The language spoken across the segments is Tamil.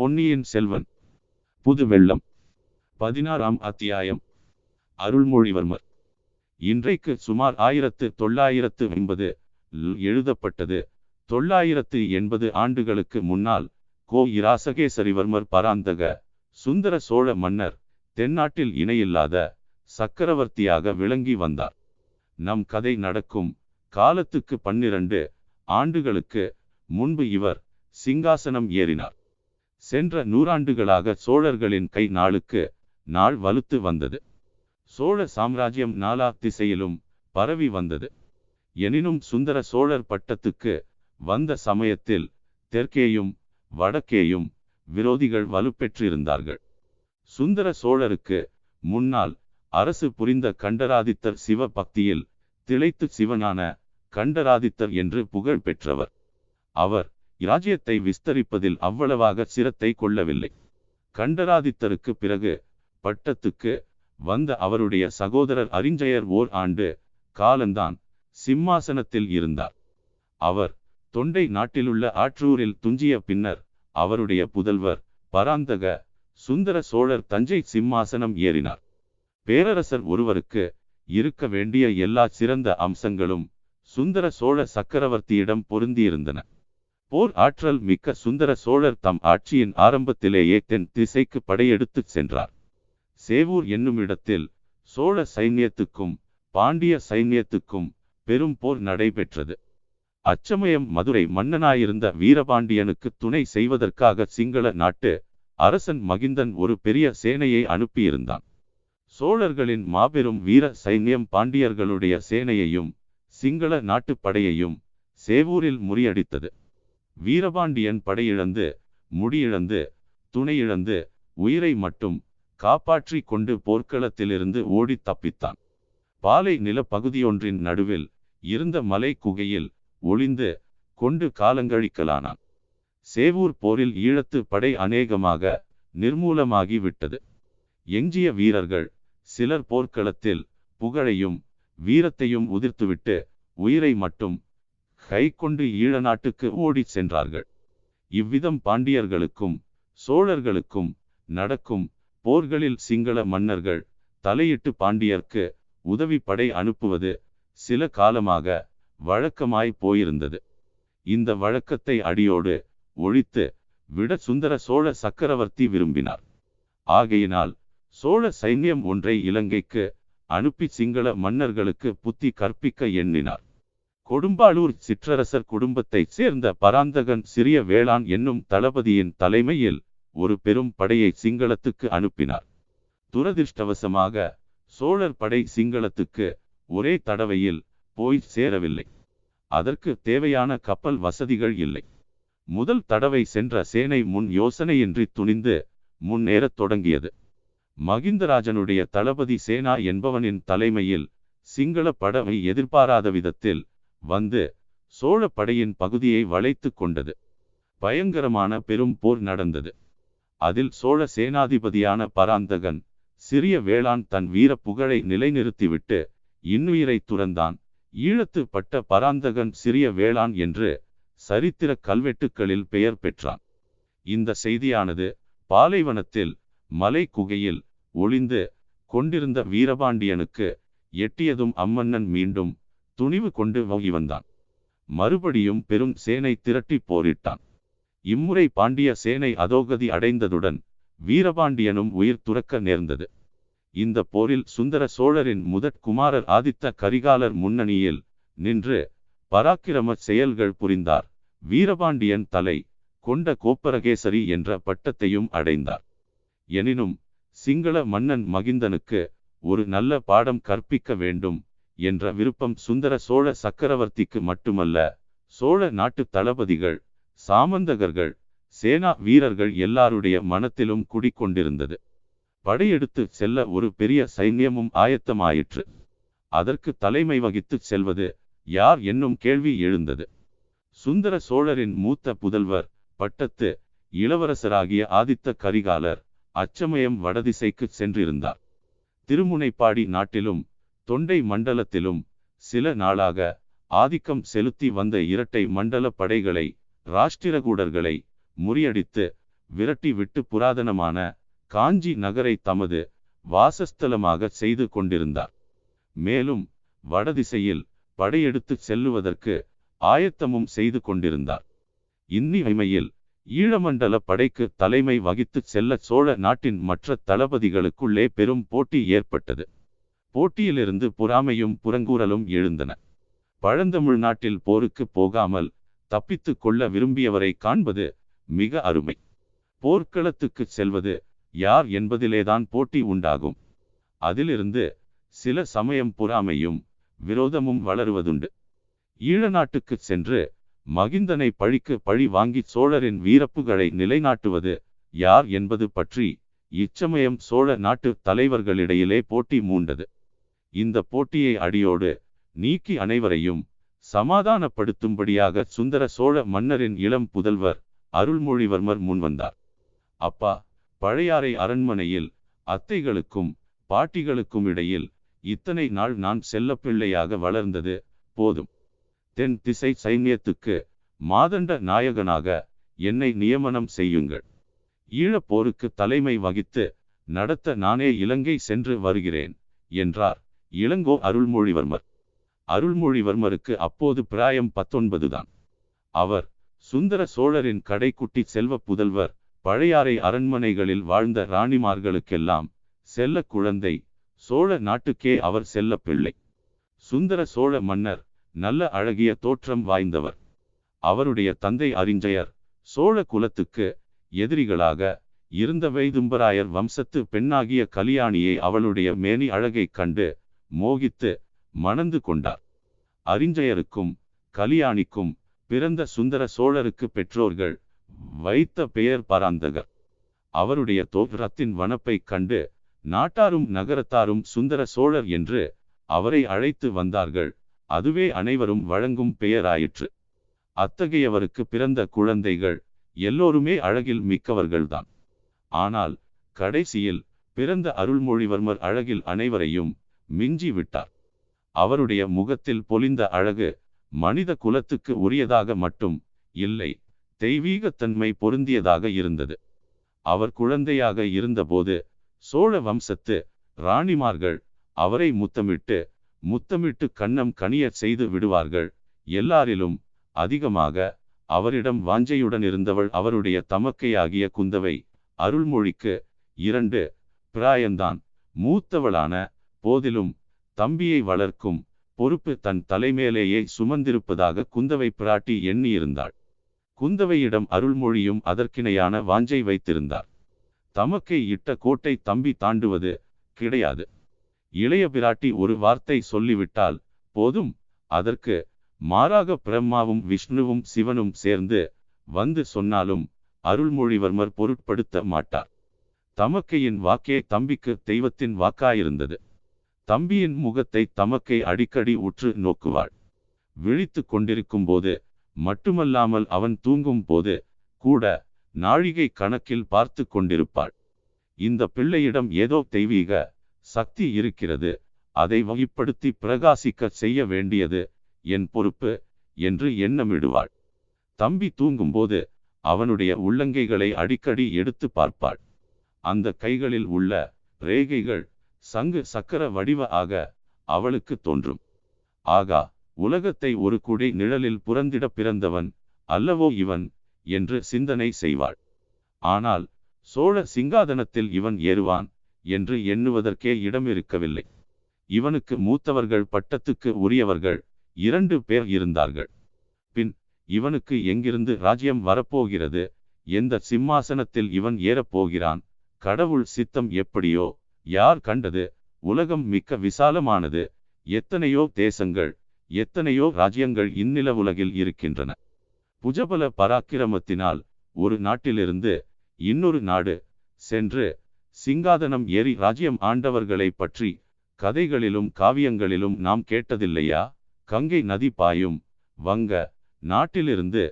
பொன்னியின் செல்வன். புது வெள்ளம். பதினாறாம் அத்தியாயம். அருள்மொழிவர்மர். இன்றைக்கு சுமார் ஆயிரத்து தொள்ளாயிரத்து ஐம்பது எழுதப்பட்டது. தொள்ளாயிரத்து எண்பது ஆண்டுகளுக்கு முன்னால் கோ. இராசகேசரிவர்மர் பராந்தக சுந்தர சோழ மன்னர் தென்னாட்டில் இணையில்லாத சக்கரவர்த்தியாக விளங்கி வந்தார். நம் கதை நடக்கும் காலத்துக்கு பன்னிரண்டு ஆண்டுகளுக்கு முன்பு இவர் சிங்காசனம் ஏறினார். சென்ற நூறாண்டுகளாக சோழர்களின் கை நாளுக்கு நாள் வலுத்து வந்தது. சோழ சாம்ராஜ்யம் நாலா திசையிலும் பரவி வந்தது. எனினும் சுந்தர சோழர் பட்டத்துக்கு வந்த சமயத்தில் தெற்கேயும் வடக்கேயும் விரோதிகள் வலுப்பெற்றிருந்தார்கள். சுந்தர சோழருக்கு முன்னால் அரசு புரிந்த கண்டராதித்தர் சிவ பக்தியில் திளைத்து சிவனான கண்டராதித்தர் என்று புகழ் பெற்றவர். அவர் இராஜ்யத்தை விஸ்தரிப்பதில் அவ்வளவாக சிரத்தை கொள்ளவில்லை. கண்டராதித்தருக்கு பிறகு பட்டத்துக்கு வந்த அவருடைய சகோதரர் அறிஞ்சயர் ஓர் ஆண்டு காலந்தான் சிம்மாசனத்தில் இருந்தார். அவர் தொண்டை நாட்டிலுள்ள ஆற்றூரில் துஞ்சிய பின்னர் அவருடைய புதல்வர் பராந்தக சுந்தர சோழர் தஞ்சை சிம்மாசனம் ஏறினார். பேரரசர் ஒருவருக்கு இருக்க வேண்டிய எல்லா சிறந்த அம்சங்களும் சுந்தர சோழ சக்கரவர்த்தியிடம் பொருந்தியிருந்தன. போர் ஆற்றல் மிக்க சுந்தர சோழர் தம் ஆட்சியின் ஆரம்பத்திலேயே தென் திசைக்கு படையெடுத்துச் சென்றார். சேவூர் என்னும் இடத்தில் சோழ சைன்யத்துக்கும் பாண்டிய சைன்யத்துக்கும் பெரும் போர் நடைபெற்றது. அச்சமயம் மதுரை மன்னனாயிருந்த வீரபாண்டியனுக்கு துணை செய்வதற்காக சிங்கள நாட்டு அரசன் மகிந்தன் ஒரு பெரிய சேனையை அனுப்பியிருந்தான். சோழர்களின் மாபெரும் வீர சைன்யம் பாண்டியர்களுடைய சேனையையும் சிங்கள நாட்டுப்படையையும் சேவூரில் முறியடித்தது. வீரபாண்டியன் படையிழந்து முடியிழந்து துணையிழந்து உயிரை மட்டும் காப்பாற்றி கொண்டு போர்க்களத்திலிருந்து ஓடி தப்பித்தான். பாலை நிலப்பகுதியொன்றின் நடுவில் இருந்த மலை குகையில் ஒளிந்து கொண்டு காலங்கழிக்கலானான். சேவூர் போரில் ஈழத்து படை அநேகமாக நிர்மூலமாகி விட்டது. எஞ்சிய வீரர்கள் சிலர் போர்க்களத்தில் புகழையும் வீரத்தையும் உதிர்த்துவிட்டு உயிரை மட்டும் கை கொண்டு ஈழ நாட்டுக்கு ஓடிச் சென்றார்கள். இவ்விதம் பாண்டியர்களுக்கும் சோழர்களுக்கும் நடக்கும் போர்களில் சிங்கள மன்னர்கள் தலையிட்டு பாண்டியர்க்கு உதவி படை அனுப்புவது சில காலமாக வழக்கமாய் போயிருந்தது. இந்த வழக்கத்தை அடியோடு ஒழித்து விட சுந்தர சோழ சக்கரவர்த்தி விரும்பினார். ஆகையினால் சோழ சைன்யம் ஒன்றை இலங்கைக்கு அனுப்பி சிங்கள மன்னர்களுக்கு புத்தி கற்பிக்க எண்ணினார். கொடும்பாளூர் சிற்றரசர் குடும்பத்தைச் சேர்ந்த பராந்தகன் சிறிய வேளாண் என்னும் தளபதியின் தலைமையில் ஒரு பெரும் படையை சிங்களத்துக்கு அனுப்பினார். துரதிர்ஷ்டவசமாக சோழர் படை சிங்களத்துக்கு ஒரே தடவையில் போய் சேரவில்லை. அதற்கு தேவையான கப்பல் வசதிகள் இல்லை. முதல் தடவை சென்ற சேனை முன் யோசனையின்றி துணிந்து முன்னேறத் தொடங்கியது. மகிந்தராஜனுடைய தளபதி சேனா என்பவனின் தலைமையில் சிங்கள படவை எதிர்பாராத விதத்தில் வந்து சோழ படையின் பகுதியை வளைத்து கொண்டது. பயங்கரமான பெரும் போர் நடந்தது. அதில் சோழ சேனாதிபதியான பராந்தகன் சிறிய வேளாண் தன் வீர புகழை நிலைநிறுத்திவிட்டு இன்னுயிரை துறந்தான். ஈழத்து பட்ட பராந்தகன் சிறிய வேளாண் என்று சரித்திர கல்வெட்டுக்களில் பெயர் பெற்றான். இந்த செய்தியானது பாலைவனத்தில் மலை குகையில் ஒளிந்து கொண்டிருந்த வீரபாண்டியனுக்கு எட்டியதும் அம்மன்னன் மீண்டும் துணிவு கொண்டு வகி வந்தான். மறுபடியும் பெரும் சேனை திரட்டி போரிட்டான். இம்முறை பாண்டிய சேனை அதோகதி அடைந்ததுடன் வீரபாண்டியனும் உயிர் துறக்க நேர்ந்தது. இந்த போரில் சுந்தர சோழரின் முதற் குமாரர் ஆதித்த கரிகாலர் முன்னணியில் நின்று பராக்கிரம செயல்கள் புரிந்தார். வீரபாண்டியன் தலை கொண்ட கோப்பரகேசரி என்ற பட்டத்தையும் அடைந்தார். எனினும் சிங்கள மன்னன் மகிந்தனுக்கு ஒரு நல்ல பாடம் கற்பிக்க வேண்டும் என்ற விருப்பம் சுந்தர சோழ சக்கரவர்த்திக்கு மட்டுமல்ல சோழ நாட்டு தளபதிகள் சாமந்தகர்கள் சேனா வீரர்கள் எல்லாருடைய மனத்திலும் குடிக்கொண்டிருந்தது. படையெடுத்து செல்ல ஒரு பெரிய சைன்யமும் ஆயத்தமாயிற்று. அதற்கு தலைமை வகித்து செல்வது யார் என்னும் கேள்வி எழுந்தது. சுந்தர சோழரின் மூத்த புதல்வர் பட்டத்து இளவரசராகிய ஆதித்த கரிகாலர் அச்சமயம் வடதிசைக்கு சென்றிருந்தார். திருமுனைப்பாடி நாட்டிலும் தொண்டை மண்டலத்திலும் சில நாளாக ஆதிக்கம் செலுத்தி வந்த இரட்டை மண்டல படைகளை ராஷ்டிரகூடர்களை முறியடித்து விரட்டி விட்டு புராதனமான காஞ்சி நகரை தமது வாசஸ்தலமாக செய்து கொண்டிருந்தார். மேலும் வடதிசையில் படையெடுத்து செல்லுவதற்கு ஆயத்தமும் செய்து கொண்டிருந்தார். இந்நிலைமையில் ஈழமண்டல படைக்கு தலைமை வகித்து செல்ல சோழ நாட்டின் மற்ற தளபதிகளுக்குள்ளே பெரும் போட்டி ஏற்பட்டது. போட்டியிலிருந்து பொறாமையும் புறங்கூறலும் எழுந்தன. பழந்தமிழ்நாட்டில் போருக்கு போகாமல் தப்பித்து கொள்ள விரும்பியவரை காண்பது மிக அருமை. போர்க்களத்துக்கு செல்வது யார் என்பதிலேதான் போட்டி உண்டாகும். அதிலிருந்து சில சமயம் பொறாமையும் விரோதமும் வளருவதுண்டு. ஈழ நாட்டுக்கு சென்று மகிந்தனை பழிக்கு பழி வாங்கி சோழரின் வீரப்புகளை நிலைநாட்டுவது யார் என்பது பற்றி இச்சமயம் சோழ நாட்டு தலைவர்களிடையிலே போட்டி மூண்டது. இந்த போட்டியை அடியோடு நீக்கி அனைவரையும் சமாதானப்படுத்தும்படியாக சுந்தர சோழ மன்னரின் இளம் புதல்வர் அருள்மொழிவர்மர் முன்வந்தார் அப்பா பழையாறை அரண்மனையில் அத்தைகளுக்கும் பாட்டிகளுக்கும் இடையில் இத்தனை நாள் நான் செல்லப்பிள்ளையாக வளர்ந்தது போதும். தென் திசை சைன்யத்துக்கு மாதண்ட நாயகனாக என்னை நியமனம் செய்யுங்கள். ஈழப்போருக்கு தலைமை வகித்து நடத்த நானே இலங்கை சென்று வருகிறேன் என்றார். இளங்கோ அருள்மொழிவர்மர். அருள்மொழிவர்மருக்கு அப்போது பிராயம் பத்தொன்பது தான். அவர் சுந்தர சோழரின் கடைக்குட்டி செல்வ புதல்வர் பழையாறை அரண்மனைகளில் வாழ்ந்த ராணிமார்களுக்கெல்லாம் செல்ல குழந்தை சோழ நாட்டுக்கே அவர் செல்ல பிள்ளை. சுந்தர சோழ மன்னர் நல்ல அழகிய தோற்றம் வாய்ந்தவர். அவருடைய தந்தை அறிஞ்சயர் சோழ குலத்துக்கு எதிரிகளாக இருந்த வைதும்பராயர் வம்சத்து பெண்ணாகிய கலியாணியை அவளுடைய மேனி அழகைக் கண்டு மோகித்து மணந்து கொண்டார். அறிஞ்சயருக்கும் கலியாணிக்கும் பிறந்த சுந்தர சோழருக்கு பெற்றோர்கள் வைத்த பெயர் பராந்தகர். அவருடைய தோற்றத்தின் வனப்பைக் கண்டு நாட்டாரும் நகரத்தாரும் சுந்தர சோழர் என்று அவரை அழைத்து வந்தார்கள். அதுவே அனைவரும் வழங்கும் பெயராயிற்று. அத்தகையவருக்கு பிறந்த குழந்தைகள் எல்லோருமே அழகில் மிக்கவர்கள்தான். ஆனால் கடைசியில் பிறந்த அருள்மொழிவர்மர் அழகில் அனைவரையும் மிஞ்சி விட்டார் அவருடைய முகத்தில் பொலிந்த அழகு மனித குலத்துக்கு உரியதாக மட்டும் இல்லை தெய்வீகத்தன்மை பொருந்தியதாக இருந்தது. அவர் குழந்தையாக இருந்தபோது சோழ வம்சத்து ராணிமார்கள் அவரை முத்தமிட்டு முத்தமிட்டு கண்ணம் கனிய செய்து விடுவார்கள். எல்லாரிலும் அதிகமாக அவரிடம் வாஞ்சையுடன் இருந்தவள் அவருடைய தமக்கையாகிய குந்தவை அருள்மொழிக்கு இரண்டு பிராயந்தான். மூத்தவளான போதிலும் தம்பியை வளர்க்கும் பொறுப்பு தன் தலைமேலேயே சுமந்திருப்பதாக குந்தவை பிராட்டி எண்ணியிருந்தாள். குந்தவையிடம் அருள்மொழியும் அதற்கிணையான வாஞ்சை வைத்திருந்தார். தமக்கை இட்ட கோட்டை தம்பி தாண்டுவது கிடையாது. இளைய பிராட்டி ஒரு வார்த்தை சொல்லிவிட்டால் போதும். அதற்கு மாறாக பிரம்மாவும் விஷ்ணுவும் சிவனும் சேர்ந்து வந்து சொன்னாலும் அருள்மொழிவர்மர் பொருட்படுத்த மாட்டார். தமக்கையின் வாக்கே தம்பிக்கு தெய்வத்தின் வாக்காயிருந்தது. தம்பியின் முகத்தை தமக்கை அடிக்கடி உற்று நோக்குவாள். விழித்து கொண்டிருக்கும் போது மட்டுமல்லாமல் அவன் தூங்கும் போது கூட நாழிகை கணக்கில் பார்த்து கொண்டிருப்பாள். இந்த பிள்ளையிடம் ஏதோ தெய்வீக சக்தி இருக்கிறது அதை வகைப்படுத்தி பிரகாசிக்க செய்ய வேண்டியது என் பொறுப்பு என்று எண்ணமிடுவாள். தம்பி தூங்கும்போது அவனுடைய உள்ளங்கைகளை அடிக்கடி எடுத்து பார்ப்பாள். அந்த கைகளில் உள்ள ரேகைகள் சங்கு சக்கர வடிவ ஆக அவளுக்கு தோன்றும். ஆகா உலகத்தை ஒரு குடை நிழலில் புறந்திட பிறந்தவன் அல்லவோ இவன் என்று சிந்தனை செய்வாள். ஆனால் சோழ சிங்காதனத்தில் இவன் ஏறுவான் என்று எண்ணுவதற்கே இடம் இருக்கவில்லை இவனுக்கு மூத்தவர்கள் பட்டத்துக்கு உரியவர்கள் இரண்டு பேர் இருந்தார்கள். பின் இவனுக்கு எங்கிருந்து ராஜ்யம் வரப்போகிறது? எந்த சிம்மாசனத்தில் இவன் ஏறப்போகிறான்? கடவுள் சித்தம் எப்படியோ யார் கண்டது? உலகம் மிக்க விசாலமானது. எத்தனையோ தேசங்கள் எத்தனையோ ராஜ்யங்கள் இந்நில உலகில் இருக்கின்றன. புஜபல பராக்கிரமத்தினால் ஒரு நாட்டிலிருந்து இன்னொரு நாடு சென்று சிங்காதனம் ஏறி ராஜ்யம் ஆண்டவர்களை பற்றி கதைகளிலும் காவியங்களிலும் நாம் கேட்டதில்லையா? கங்கை நதி பாயும் வங்க நாட்டிலிருந்து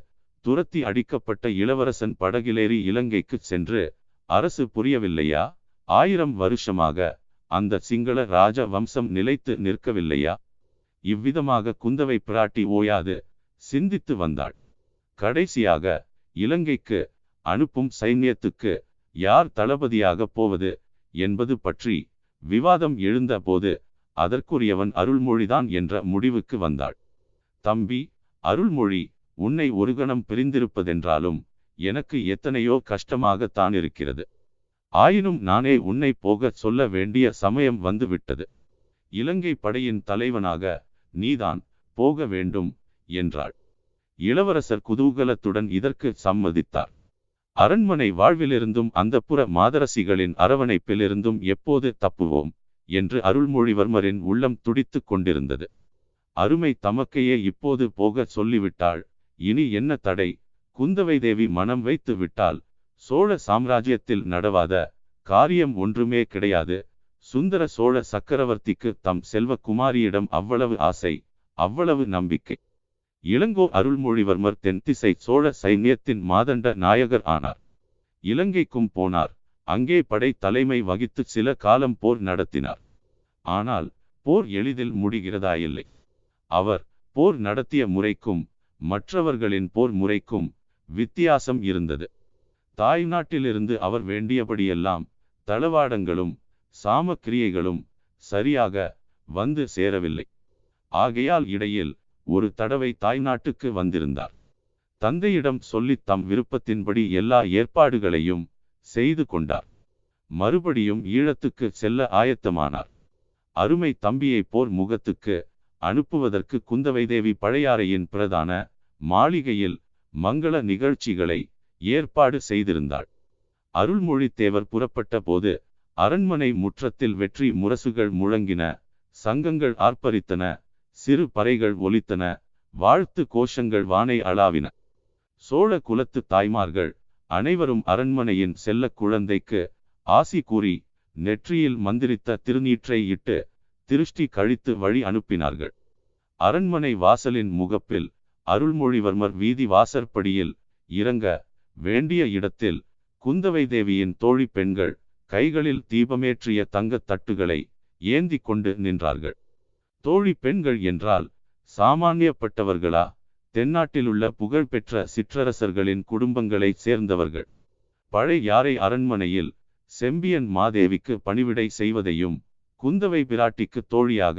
துரத்தி அடிக்கப்பட்ட இளவரசன் படகிலேறி இலங்கைக்கு சென்று அரசு புரியவில்லையா? ஆயிரம் வருஷமாக அந்த சிங்கள ராஜ வம்சம் நிலைத்து நிற்கவில்லையா? இவ்விதமாக குந்தவை பிராட்டி ஓயாது சிந்தித்து வந்தாள். கடைசியாக இலங்கைக்கு அனுப்பும் சைன்யத்துக்கு யார் தளபதியாக போவது என்பது பற்றி விவாதம் எழுந்த போது அதற்குரியவன் அருள்மொழிதான் என்ற முடிவுக்கு வந்தாள். தம்பி அருள்மொழி உன்னை ஒரு கணம் பிரிந்திருப்பதென்றாலும் எனக்கு எத்தனையோ கஷ்டமாகத்தான் இருக்கிறது ஆயினும் நானே உன்னை போகச் சொல்ல வேண்டிய சமயம் வந்துவிட்டது. இலங்கை படையின் தலைவனாக நீதான் போக வேண்டும் என்றாள். இளவரசர் குதூகலத்துடன் இதற்கு சம்மதித்தார். அரண்மனை வாழ்விலிருந்தும் அந்தப்புற மாதரசிகளின் அரவணைப்பிலிருந்தும் எப்போது தப்புவோம் என்று அருள்மொழிவர்மரின் உள்ளம் துடித்துக் கொண்டிருந்தது. அருமை தமக்கையே இப்போது போக சொல்லிவிட்டாள். இனி என்ன தடை? குந்தவை தேவி மனம் வைத்து விட்டால் சோழ சாம்ராஜ்யத்தில் நடவாத காரியம் ஒன்றுமே கிடையாது. சுந்தர சோழ சக்கரவர்த்திக்கு தம் செல்வகுமாரியிடம் அவ்வளவு ஆசை அவ்வளவு நம்பிக்கை. இளங்கோ அருள்மொழிவர்மர் தென்திசை சோழ சைன்யத்தின் மாதண்ட நாயகர் ஆனார். இலங்கைக்கும் போனார். அங்கே படை தலைமை வகித்து சில காலம் போர் நடத்தினார். ஆனால் போர் எளிதில் முடிகிறதாயில்லை. அவர் போர் நடத்திய முறைக்கும் மற்றவர்களின் போர் முறைக்கும் வித்தியாசம் இருந்தது. தாய்நாட்டிலிருந்து அவர் வேண்டியபடியெல்லாம் தளவாடங்களும் சாமக்கிரியைகளும் சரியாக வந்து சேரவில்லை. ஆகையால் இடையில் ஒரு தடவை தாய்நாட்டுக்கு வந்திருந்தார். தந்தையிடம் சொல்லி தம் விருப்பத்தின்படி எல்லா ஏற்பாடுகளையும் செய்து கொண்டார். மறுபடியும் ஈழத்துக்கு செல்ல ஆயத்தமானார். அருமை தம்பியை போர் முகத்துக்கு அனுப்புவதற்கு குந்தவை தேவி பழையாறையின் பிரதான மாளிகையில் மங்கள நிகழ்ச்சிகளை ஏற்பாடு செய்திருந்தாள். அருள்மொழித்தேவர் புறப்பட்ட போது அரண்மனை முற்றத்தில் வெற்றி முரசுகள் முழங்கின சங்கங்கள் ஆர்ப்பரித்தன சிறு பறைகள் ஒலித்தன வாழ்த்து கோஷங்கள் வானை அளாவின. சோழ குலத்து தாய்மார்கள் அனைவரும் அரண்மனையின் செல்ல குழந்தைக்கு ஆசி கூறி நெற்றியில் மந்திரித்த திருநீற்றை இட்டு திருஷ்டி கழித்து வழி அனுப்பினார்கள். அரண்மனை வாசலின் முகப்பில் அருள்மொழிவர்மர் வீதி வாசற்படியில் இறங்க வேண்டிய இடத்தில் குந்தவை தேவியின் தோழி பெண்கள் கைகளில் தீபமேற்றிய தங்கத் தட்டுகளை ஏந்தி கொண்டு நின்றார்கள். தோழி பெண்கள் என்றால் சாமானியப்பட்டவர்களா? தென்னாட்டிலுள்ள புகழ்பெற்ற சிற்றரசர்களின் குடும்பங்களைச் சேர்ந்தவர்கள். பழைய யாரை அரண்மனையில் செம்பியன் மாதேவிக்கு பணிவிடை செய்வதையும் குந்தவை பிராட்டிக்கு தோழியாக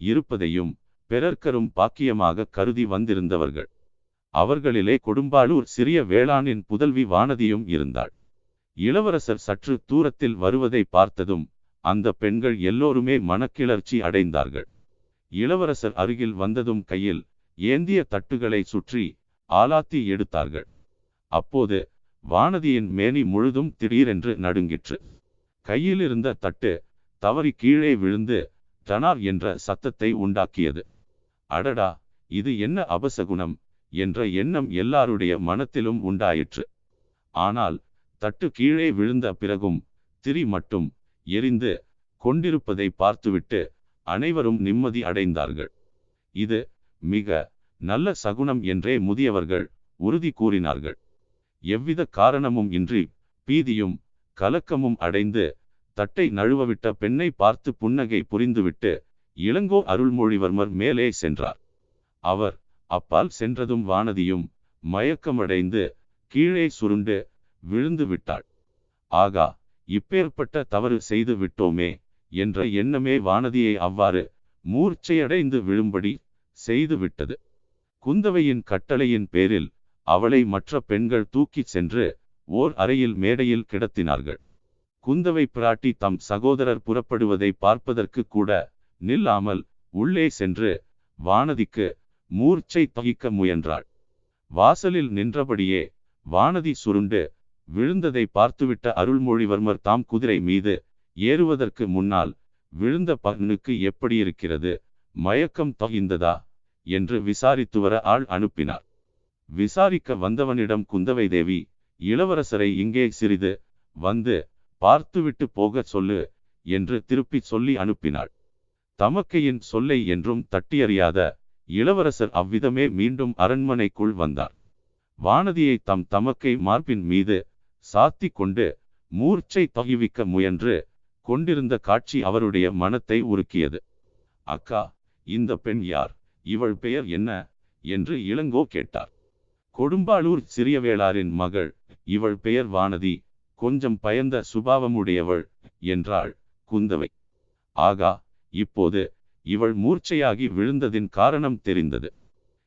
இருப்பதையும் பிறர்க்கரும் பாக்கியமாக கருதி வந்திருந்தவர்கள். அவர்களிலே கொடும்பாளூர் சிறிய வேளாணின் புதல்வி வானதியும் இருந்தாள். இளவரசர் சற்று தூரத்தில் வருவதை பார்த்ததும் அந்த பெண்கள் எல்லோருமே மனக்கிளர்ச்சி அடைந்தார்கள். இளவரசர் அருகில் வந்ததும் கையில் ஏந்திய தட்டுகளை சுற்றி ஆலாத்தி எடுத்தார்கள். அப்போது வானதியின் மேனி முழுதும் திடீரென்று நடுங்கிற்று. கையில் இருந்த தட்டு தவறி கீழே விழுந்து டனார் என்ற சத்தத்தை உண்டாக்கியது. அடடா இது என்ன அபசகுணம்? என்ற எண்ணம் எல்லாருடைய மனத்திலும் உண்டாயிற்று. ஆனால் தட்டு கீழே விழுந்த பிறகும் திரி மட்டும் எரிந்து கொண்டிருப்பதை பார்த்துவிட்டு அனைவரும் நிம்மதி அடைந்தார்கள். இது மிக நல்ல சகுனம் என்றே முதியவர்கள் உறுதி கூறினார்கள். எவ்வித காரணமும் இன்றி பீதியும் கலக்கமும் அடைந்து தட்டை நழுவவிட்ட பெண்ணை பார்த்து புன்னகை புரிந்துவிட்டு இளங்கோ அருள்மொழிவர்மர் மேலே சென்றார். அவர் அப்பால் சென்றதும் வானதியும் மயக்கமடைந்து கீழே சுருண்டு விழுந்து விட்டாள். ஆகா இப்பேற்பட்ட தவறு செய்து விட்டோமே என்ற எண்ணமே வானதியை அவ்வாறு மூர்ச்சையடைந்து விழும்படி செய்து விட்டது. குந்தவையின் கட்டளையின் பேரில் அவளை மற்ற பெண்கள் தூக்கிச் சென்று ஓர் அறையில் மேடையில் கிடத்தினார்கள். குந்தவை பிராட்டி தம் சகோதரர் புறப்படுவதை பார்ப்பதற்கு கூட நில்லாமல் உள்ளே சென்று வானதிக்கு மூர்ச்சை தகிக்க முயன்றாள். வாசலில் நின்றபடியே வானதி சுருண்டு விழுந்ததை பார்த்துவிட்ட அருள்மொழிவர்மர் தாம் குதிரை மீது ஏறுவதற்கு முன்னால் விழுந்த பகனுக்கு எப்படி இருக்கிறது மயக்கம் தகிந்ததா என்று விசாரித்து வர ஆள் அனுப்பினார். விசாரிக்க வந்தவனிடம் குந்தவை தேவி இளவரசரை இங்கே சிறிது வந்து பார்த்துவிட்டு போகச் சொல்லு என்று திருப்பிச் சொல்லி அனுப்பினாள். தமக்கையின் சொல்லை என்றும் தட்டியறியாத இளவரசர் அவ்விதமே மீண்டும் அரண்மனைக்குள் வந்தார். வானதியை தம் தமக்கை மார்பின் மீது சாத்தி கொண்டு மூர்ச்சை தகிவிக்க முயன்று கொண்டிருந்த காட்சி அவருடைய மனத்தை உருக்கியது. அக்கா இந்த பெண் யார்? இவள் பெயர் என்ன? என்று இளங்கோ கேட்டார். கொடும்பாளூர் சிறியவேளாரின் மகள். இவள் பெயர் வானதி. கொஞ்சம் பயந்த சுபாவமுடையவள் என்றாள் குந்தவை. ஆகா இப்போது இவள் மூர்ச்சையாகி விழுந்ததின் காரணம் தெரிந்தது.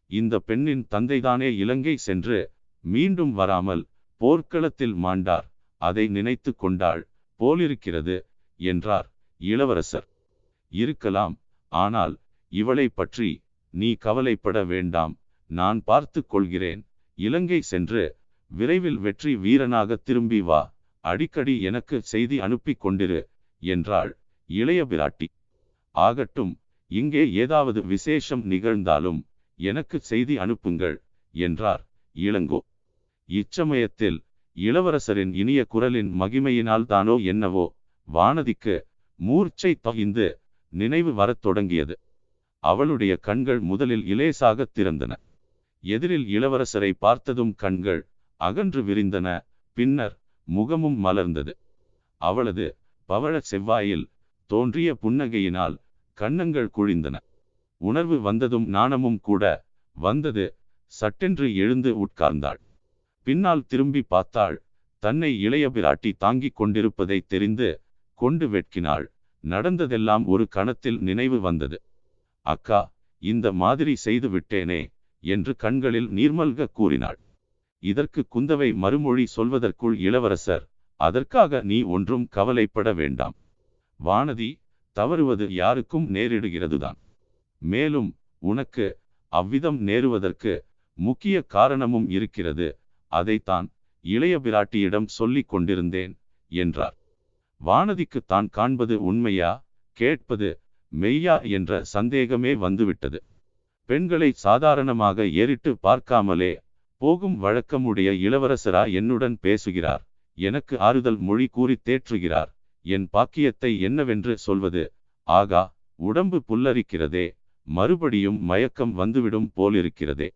இந்த பெண்ணின் தந்தைதானே இலங்கை சென்று மீண்டும் வராமல் போர்க்களத்தில் மாண்டார். அதை நினைத்து கொண்டாள் போலிருக்கிறது என்றார் இளவரசர். இருக்கலாம் ஆனால் இவளை பற்றி நீ கவலைப்பட வேண்டாம். நான் பார்த்து கொள்கிறேன். இலங்கை சென்று விரைவில் வெற்றி வீரனாக திரும்பி வா. அடிக்கடி எனக்கு செய்தி அனுப்பி கொண்டிரு என்றாள் இளைய பிராட்டி ஆகட்டும் இங்கே ஏதாவது விசேஷம் நிகழ்ந்தாலும் எனக்கு செய்தி அனுப்புங்கள் என்றார் இளங்கோ. இச்சமயத்தில் இளவரசரின் இனிய குரலின் மகிமையினால் தானோ என்னவோ வானதிக்கு மூர்ச்சை தகிந்து நினைவு வரத் தொடங்கியது. அவளுடைய கண்கள் முதலில் இலேசாக திறந்தன. எதிரில் இளவரசரை பார்த்ததும் கண்கள் அகன்று விரிந்தன பின்னர் முகமும் மலர்ந்தது. அவளது பவழ செவ்வாயில் தோன்றிய புன்னகையினால் கன்னங்கள் குழிந்தன. உணர்வு வந்ததும் நாணமும் கூட வந்தது. சட்டென்று எழுந்து உட்கார்ந்தாள். பின்னால் திரும்பி பார்த்தாள். தன்னை இளைய பிராட்டி தாங்கிக் கொண்டிருப்பதை தெரிந்து கொண்டு வெட்கினாள். நடந்ததெல்லாம் ஒரு கணத்தில் நினைவு வந்தது. அக்கா இந்த மாதிரி செய்து விட்டேனே என்று கண்களில் நீர்மல்க கூறினாள். இதற்கு குந்தவை மறுமொழி சொல்வதற்குள் இளவரசர் அதற்காக நீ ஒன்றும் கவலைப்பட வேண்டாம். வானதி தவறுவது யாருக்கும் நேரிடுகிறதுதான். மேலும் உனக்கு அவ்விதம் நேருவதற்கு முக்கிய காரணமும் இருக்கிறது. அதைத்தான் இளைய பிராட்டியிடம் சொல்லிக் கொண்டிருந்தேன் என்றார். வானதிக்கு தான் காண்பது உண்மையா? கேட்பது மெய்யா? என்ற சந்தேகமே வந்துவிட்டது. பெண்களை சாதாரணமாக ஏறிட்டு பார்க்காமலே போகும் வழக்கமுடைய இளவரசரா என்னுடன் பேசுகிறார். எனக்கு ஆறுதல் மொழி கூறி தேற்றுகிறார். என் பாக்கியத்தை என்னவென்று சொல்வது? ஆகா உடம்பு புல்லரிக்கிறதே மறுபடியும் மயக்கம் வந்துவிடும் போலிருக்கிறதே.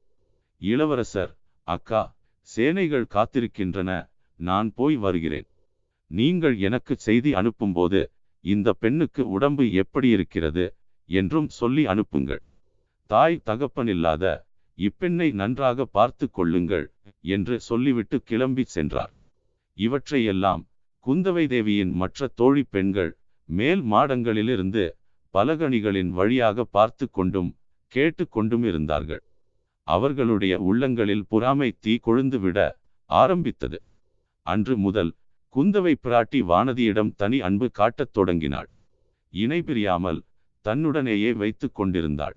இளவரசர் அக்கா சேனைகள் காத்திருக்கின்றன நான் போய் வருகிறேன். நீங்கள் எனக்கு செய்தி அனுப்பும்போது இந்த பெண்ணுக்கு உடம்பு எப்படி இருக்கிறது என்றும் சொல்லி அனுப்புங்கள். தாய் தகப்பனில்லாத இப்பெண்ணை நன்றாக பார்த்து கொள்ளுங்கள் என்று சொல்லிவிட்டு கிளம்பி சென்றார். இவற்றையெல்லாம் குந்தவை தேவியின் மற்ற தோழி பெண்கள் மேல் மாடங்களிலிருந்து பலகணிகளின் வழியாக பார்த்து கொண்டும் கேட்டு கொண்டும் இருந்தார்கள். அவர்களுடைய உள்ளங்களில் புறாமை தீ கொழுந்துவிட ஆரம்பித்தது. அன்று முதல் குந்தவை பிராட்டி வானதியிடம் தனி அன்பு காட்டத் தொடங்கினாள். இணை பிரியாமல் தன்னுடனேயே வைத்து கொண்டிருந்தாள்.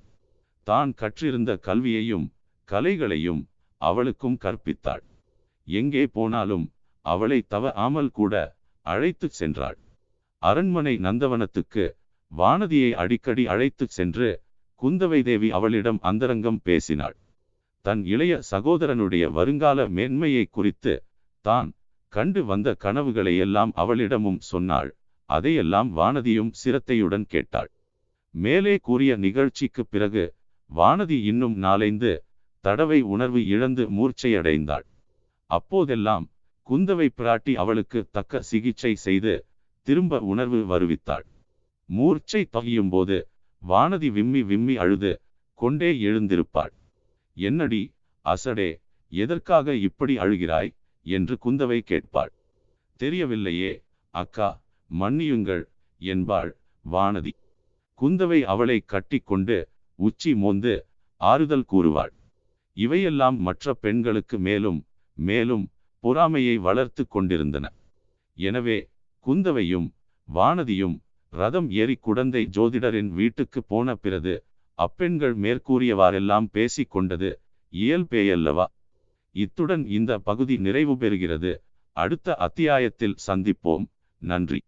தான் கற்றிருந்த கல்வியையும் கலைகளையும் அவளுக்கும் கற்பித்தாள். எங்கே போனாலும் அவளை தவ ஆமல் கூட அழைத்துச் சென்றாள். அரண்மனை நந்தவனத்துக்கு வானதியை அடிக்கடி அழைத்துச் சென்று குந்தவை தேவி அவளிடம் அந்தரங்கம் பேசினாள். தன் இளைய சகோதரனுடைய வருங்கால மேன்மையை குறித்து தான் கண்டு வந்த கனவுகளை எல்லாம் அவளிடமும் சொன்னாள். அதையெல்லாம் வானதியும் சிரத்தையுடன் கேட்டாள். மேலே கூறிய நிகழ்ச்சிக்கு பிறகு வானதி இன்னும் நாளைந்து தடவை உணர்வு இழந்து மூர்ச்சையடைந்தாள். அப்போதெல்லாம் குந்தவை பிராட்டி அவளுக்கு தக்க சிகிச்சை செய்து திரும்ப உணர்வு வருவித்தாள். மூர்ச்சை தொகையும் போது வானதி விம்மி விம்மி அழுது கொண்டே எழுந்திருப்பாள். என்னடி அசடே எதற்காக இப்படி அழுகிறாய்? என்று குந்தவை கேட்பாள். தெரியவில்லையே அக்கா மன்னியுங்கள் என்பாள் வானதி. குந்தவை அவளை கட்டிக்கொண்டு உச்சி மோந்து ஆறுதல் கூறுவாள். இவையெல்லாம் மற்ற பெண்களுக்கு மேலும் மேலும் பொறாமையை வளர்த்து கொண்டிருந்தன. எனவே குந்தவையும் வானதியும் ரதம் ஏறி குடந்தை ஜோதிடரின் வீட்டுக்கு போன பிறகு அப்பெண்கள் மேற்கூறியவாறெல்லாம் பேசிக் கொண்டது இயல்பேயல்லவா? இத்துடன் இந்த பகுதி நிறைவு பெறுகிறது. அடுத்த அத்தியாயத்தில் சந்திப்போம். நன்றி.